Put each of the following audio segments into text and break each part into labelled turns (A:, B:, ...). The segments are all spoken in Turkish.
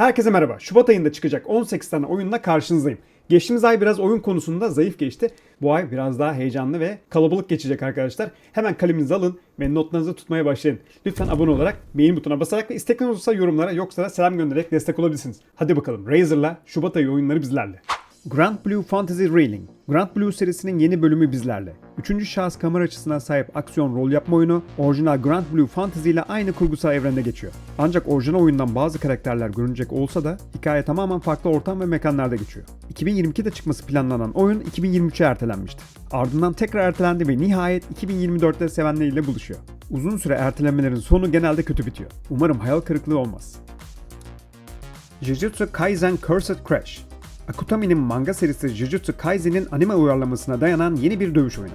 A: Herkese merhaba. Şubat ayında çıkacak 18 tane oyunla karşınızdayım. Geçtiğimiz ay biraz oyun konusunda zayıf geçti. Bu ay biraz daha heyecanlı ve kalabalık geçecek arkadaşlar. Hemen kaleminizi alın ve notlarınızı tutmaya başlayın. Lütfen abone olarak, beğen butonuna basarak ve istekleriniz olursa yorumlara yoksa da selam göndererek destek olabilirsiniz. Hadi bakalım Razer'la Şubat ayı oyunları bizlerle. Grand Blue Fantasy Railing. Grand Blue serisinin yeni bölümü bizlerle. Üçüncü şahıs kamera açısına sahip aksiyon rol yapma oyunu, orijinal Grand Blue Fantasy ile aynı kurgusal evrende geçiyor. Ancak orijinal oyundan bazı karakterler görünecek olsa da hikaye tamamen farklı ortam ve mekanlarda geçiyor. 2022'de çıkması planlanan oyun 2023'e ertelenmişti. Ardından tekrar ertelendi ve nihayet 2024'te sevenleriyle buluşuyor. Uzun süre ertelenmelerin sonu genelde kötü bitiyor. Umarım hayal kırıklığı olmaz. Jujutsu Kaisen Cursed Crash Akutami'nin manga serisi Jujutsu Kaisen'in anime uyarlamasına dayanan yeni bir dövüş oyunu.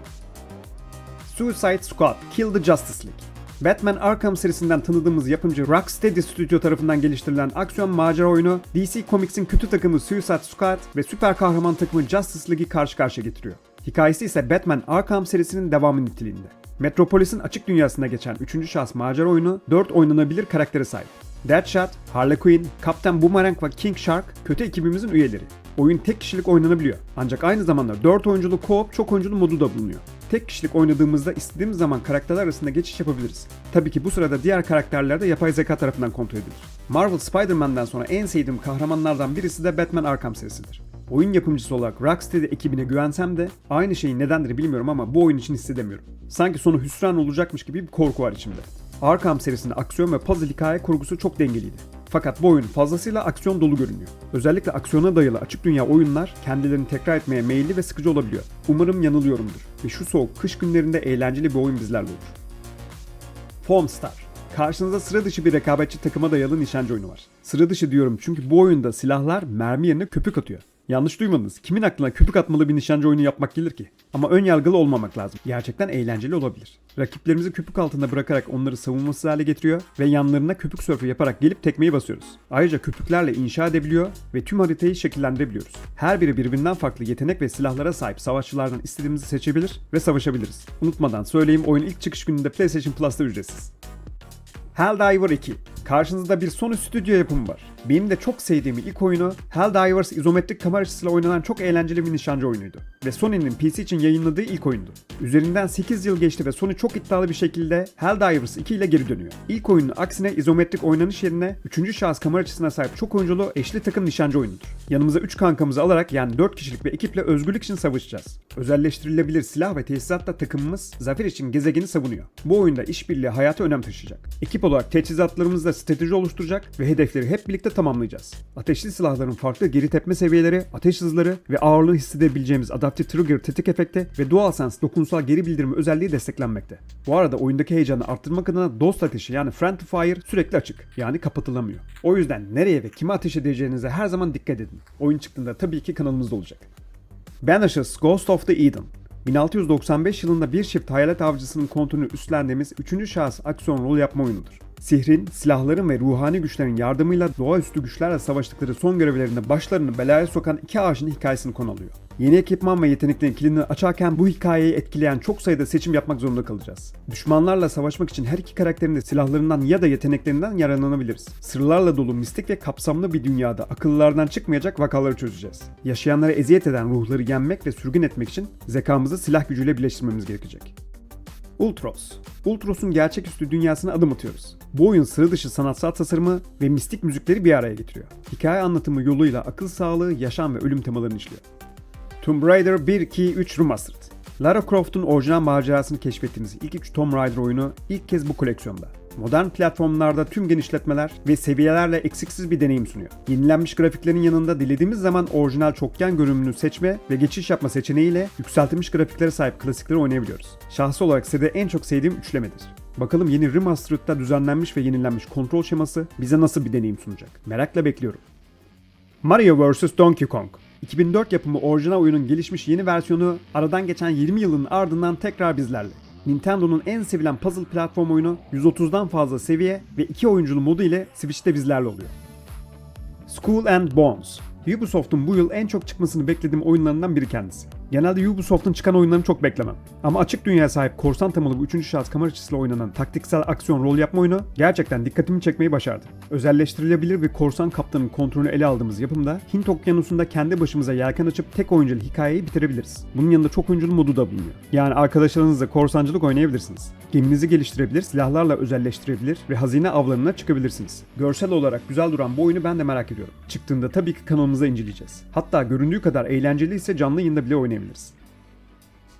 A: Suicide Squad Kill the Justice League Batman Arkham serisinden tanıdığımız yapımcı Rocksteady Studio tarafından geliştirilen aksiyon macera oyunu DC Comics'in kötü takımı Suicide Squad ve süper kahraman takımı Justice League'i karşı karşıya getiriyor. Hikayesi ise Batman Arkham serisinin devamı niteliğinde. Metropolis'in açık dünyasında geçen 3. şahıs macera oyunu 4 oynanabilir karaktere sahip. Deadshot, Harley Quinn, Kaptan Boomerang ve King Shark kötü ekibimizin üyeleri. Oyun tek kişilik oynanabiliyor. Ancak aynı zamanda 4 oyunculu co-op çok oyunculu modu da bulunuyor. Tek kişilik oynadığımızda istediğimiz zaman karakterler arasında geçiş yapabiliriz. Tabii ki bu sırada diğer karakterler de yapay zeka tarafından kontrol edilir. Marvel Spider-Man'den sonra en sevdiğim kahramanlardan birisi de Batman Arkham serisidir. Oyun yapımcısı olarak Rocksteady ekibine güvensem de aynı şeyi nedendir bilmiyorum ama bu oyun için hissedemiyorum. Sanki sonu hüsran olacakmış gibi bir korku var içimde. Arkham serisinde aksiyon ve puzzle hikaye kurgusu çok dengeliydi. Fakat bu oyun fazlasıyla aksiyon dolu görünüyor. Özellikle aksiyona dayalı açık dünya oyunlar kendilerini tekrar etmeye meyilli ve sıkıcı olabiliyor. Umarım yanılıyorumdur ve şu soğuk kış günlerinde eğlenceli bir oyun bizlerle olur. Foam Star Karşınızda sıra dışı bir rekabetçi takıma dayalı nişancı oyunu var. Sıra dışı diyorum çünkü bu oyunda silahlar mermi yerine köpük atıyor. Yanlış duymadınız. Kimin aklına köpük atmalı bir nişancı oyunu yapmak gelir ki? Ama ön yargılı olmamak lazım. Gerçekten eğlenceli olabilir. Rakiplerimizi köpük altında bırakarak onları savunmasız hale getiriyor ve yanlarına köpük sörfü yaparak gelip tekmeyi basıyoruz. Ayrıca köpüklerle inşa edebiliyor ve tüm haritayı şekillendirebiliyoruz. Her biri birbirinden farklı yetenek ve silahlara sahip savaşçılardan istediğimizi seçebilir ve savaşabiliriz. Unutmadan söyleyeyim oyun ilk çıkış gününde PlayStation Plus'ta ücretsiz. Helldiver 2. Karşınızda bir Sony stüdyo yapımı var. Benim de çok sevdiğim ilk oyunu Helldivers izometrik kamera açısıyla oynanan çok eğlenceli bir nişancı oyunuydu. Ve Sony'nin PC için yayınladığı ilk oyundu. Üzerinden 8 yıl geçti ve Sony çok iddialı bir şekilde Helldivers 2 ile geri dönüyor. İlk oyunun aksine izometrik oynanış yerine 3. şahıs kamera açısına sahip çok oyunculu eşli takım nişancı oyunudur. Yanımıza 3 kankamızı alarak yani 4 kişilik bir ekiple özgürlük için savaşacağız. Özelleştirilebilir silah ve tesisatla takımımız zafer için gezegeni savunuyor. Bu oyunda işbirliği hayata önem taşıyacak. Ekip olarak teçhizatlarımızla strateji oluşturacak ve hedefleri hep birlikte tamamlayacağız. Ateşli silahların farklı geri tepme seviyeleri, ateş hızları ve ağırlığı hissedebileceğimiz Adaptive Trigger tetik efekti ve DualSense dokunsal geri bildirimi özelliği desteklenmekte. Bu arada oyundaki heyecanı arttırmak adına dost ateşi yani Friend to Fire sürekli açık yani kapatılamıyor. O yüzden nereye ve kime ateş edeceğinize her zaman dikkat edin. Oyun çıktığında tabii ki kanalımızda olacak. Banishers Ghost of the Eden 1695 yılında bir çift hayalet avcısının kontrolünü üstlendiğimiz 3. şahıs aksiyon rol yapma oyunudur. Sihrin, silahların ve ruhani güçlerin yardımıyla doğaüstü güçlerle savaştıkları son görevlerinde başlarını belaya sokan iki ağacın hikayesini konu alıyor. Yeni ekipman ve yeteneklerin kilidini açarken bu hikayeyi etkileyen çok sayıda seçim yapmak zorunda kalacağız. Düşmanlarla savaşmak için her iki karakterin de silahlarından ya da yeteneklerinden yararlanabiliriz. Sırlarla dolu mistik ve kapsamlı bir dünyada akıllardan çıkmayacak vakaları çözeceğiz. Yaşayanlara eziyet eden ruhları yenmek ve sürgün etmek için zekamızı silah gücüyle birleştirmemiz gerekecek. Ultros. Ultros'un gerçeküstü dünyasına adım atıyoruz. Bu oyun sıra dışı sanatsal tasarımı ve mistik müzikleri bir araya getiriyor. Hikaye anlatımı yoluyla akıl sağlığı, yaşam ve ölüm temalarını işliyor. Tomb Raider 1, 2, 3 Remastered. Lara Croft'un orijinal macerasını keşfettiğimiz ilk 3 Tomb Raider oyunu ilk kez bu koleksiyonda. Modern platformlarda tüm genişletmeler ve seviyelerle eksiksiz bir deneyim sunuyor. Yenilenmiş grafiklerin yanında dilediğimiz zaman orijinal çokgen görünümünü seçme ve geçiş yapma seçeneğiyle yükseltilmiş grafiklere sahip klasikleri oynayabiliyoruz. Şahsi olarak seride en çok sevdiğim üçlemedir. Bakalım yeni Remastered'da düzenlenmiş ve yenilenmiş kontrol şeması bize nasıl bir deneyim sunacak? Merakla bekliyorum. Mario vs Donkey Kong 2004 yapımı orijinal oyunun gelişmiş yeni versiyonu aradan geçen 20 yılın ardından tekrar bizlerle. Nintendo'nun en sevilen puzzle platform oyunu 130'dan fazla seviye ve 2 oyunculu modu ile Switch'te bizlerle oluyor. School and Bones Ubisoft'un bu yıl en çok çıkmasını beklediğim oyunlarından biri kendisi. Genelde Ubisoft'un çıkan oyunlarını çok beklemem. Ama açık dünyaya sahip korsan temalı bu üçüncü şahıs kamera açısıyla oynanan taktiksel aksiyon rol yapma oyunu gerçekten dikkatimi çekmeyi başardı. Özelleştirilebilir bir korsan kaptanın kontrolünü ele aldığımız yapımda Hint okyanusunda kendi başımıza yelken açıp tek oyunculu hikayeyi bitirebiliriz. Bunun yanında çok oyunculu modu da bulunuyor. Yani arkadaşlarınızla korsancılık oynayabilirsiniz. Geminizi geliştirebilir, silahlarla özelleştirebilir ve hazine avlarına çıkabilirsiniz. Görsel olarak güzel duran bu oyunu ben de merak ediyorum. Çıktığında tabii ki kanalımıza inceleyeceğiz. Hatta göründüğü kadar eğlenceli ise canlı yayında bile oynayabiliriz.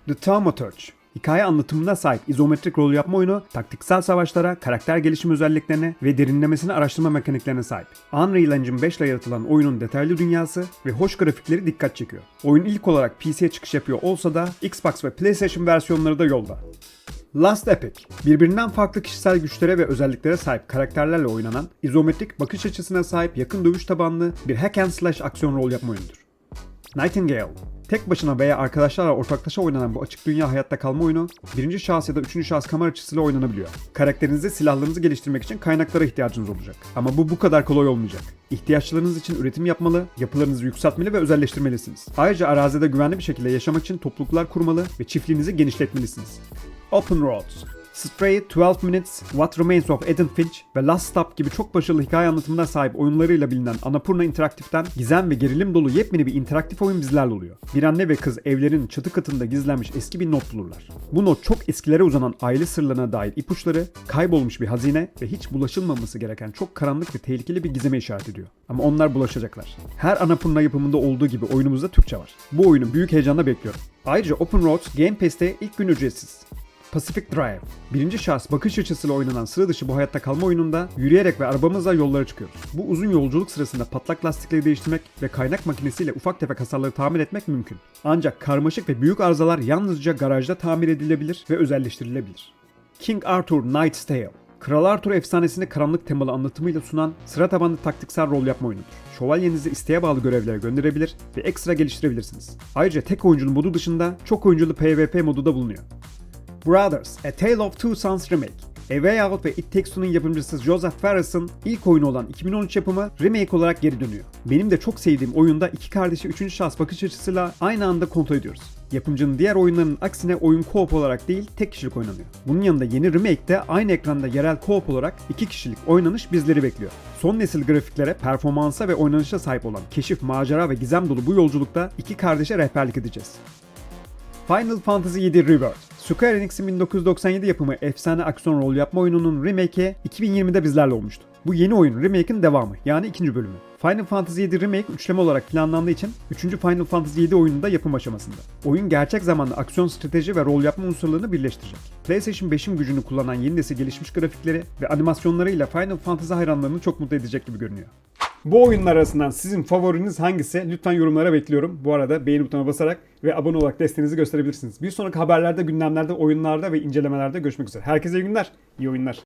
A: The Thaumaturge Hikaye anlatımına sahip izometrik rol yapma oyunu, taktiksel savaşlara, karakter gelişim özelliklerine ve derinlemesine araştırma mekaniklerine sahip. Unreal Engine 5 ile yaratılan oyunun detaylı dünyası ve hoş grafikleri dikkat çekiyor. Oyun ilk olarak PC'ye çıkış yapıyor olsa da Xbox ve PlayStation versiyonları da yolda. Last Epic, birbirinden farklı kişisel güçlere ve özelliklere sahip karakterlerle oynanan, izometrik bakış açısına sahip yakın dövüş tabanlı bir hack and slash aksiyon rol yapma oyunudur. Nightingale, tek başına veya arkadaşlarla ortaklaşa oynanan bu açık dünya hayatta kalma oyunu, birinci şahıs ya da üçüncü şahıs kamera açısıyla oynanabiliyor. Karakterinizde silahlarınızı geliştirmek için kaynaklara ihtiyacınız olacak. Ama bu bu kadar kolay olmayacak. İhtiyaçlarınız için üretim yapmalı, yapılarınızı yükseltmeli ve özelleştirmelisiniz. Ayrıca arazide güvenli bir şekilde yaşamak için topluluklar kurmalı ve çiftliğinizi genişletmelisiniz. Open Roads Stray, 12 Minutes, What Remains of Eden Finch ve Last Stop gibi çok başarılı hikaye anlatımına sahip oyunlarıyla bilinen Annapurna Interactive'den gizem ve gerilim dolu yepyeni bir interaktif oyun bizlerle oluyor. Bir anne ve kız evlerin çatı katında gizlenmiş eski bir not bulurlar. Bu not çok eskilere uzanan aile sırlarına dair ipuçları, kaybolmuş bir hazine ve hiç bulaşılmaması gereken çok karanlık ve tehlikeli bir gizeme işaret ediyor. Ama onlar bulaşacaklar. Her Annapurna yapımında olduğu gibi oyunumuzda Türkçe var. Bu oyunu büyük heyecanla bekliyorum. Ayrıca Open Roads Game Pass'te ilk gün ücretsiz. Pacific Drive. Birinci şahıs bakış açısıyla oynanan sıra dışı bu hayatta kalma oyununda yürüyerek ve arabamızla yollara çıkıyoruz. Bu uzun yolculuk sırasında patlak lastikleri değiştirmek ve kaynak makinesiyle ufak tefek hasarları tamir etmek mümkün. Ancak karmaşık ve büyük arızalar yalnızca garajda tamir edilebilir ve özelleştirilebilir. King Arthur Knight's Tale Kral Arthur efsanesini karanlık temalı anlatımıyla sunan sıra tabanlı taktiksel rol yapma oyunudur. Şövalyenizi isteğe bağlı görevlere gönderebilir ve ekstra geliştirebilirsiniz. Ayrıca tek oyunculu modu dışında çok oyunculu PvP modu da bulunuyor. Brothers, A Tale of Two Sons Remake. A Way Out ve It Takes Two'nun yapımcısı Joseph Fares'ın ilk oyunu olan 2013 yapımı remake olarak geri dönüyor. Benim de çok sevdiğim oyunda iki kardeşi üçüncü şahıs bakış açısıyla aynı anda kontrol ediyoruz. Yapımcının diğer oyunlarının aksine oyun co-op olarak değil tek kişilik oynanıyor. Bunun yanında yeni remake'de aynı ekranda yerel co-op olarak iki kişilik oynanış bizleri bekliyor. Son nesil grafiklere, performansa ve oynanışa sahip olan keşif, macera ve gizem dolu bu yolculukta iki kardeşe rehberlik edeceğiz. Final Fantasy VII Rebirth. Square Enix'in 1997 yapımı efsane aksiyon rol yapma oyununun remake'i 2020'de bizlerle olmuştu. Bu yeni oyun remake'in devamı yani ikinci bölümü. Final Fantasy VII Remake üçleme olarak planlandığı için 3. Final Fantasy VII oyununda yapım aşamasında. Oyun gerçek zamanlı aksiyon strateji ve rol yapma unsurlarını birleştirecek. PlayStation 5'in gücünü kullanan yeni nesil gelişmiş grafikleri ve animasyonlarıyla Final Fantasy hayranlarını çok mutlu edecek gibi görünüyor. Bu oyunlar arasından sizin favoriniz hangisi? Lütfen yorumlara bekliyorum. Bu arada beğeni butonuna basarak ve abone olarak desteğinizi gösterebilirsiniz. Bir sonraki haberlerde, gündemlerde, oyunlarda ve incelemelerde görüşmek üzere. Herkese iyi günler, iyi oyunlar.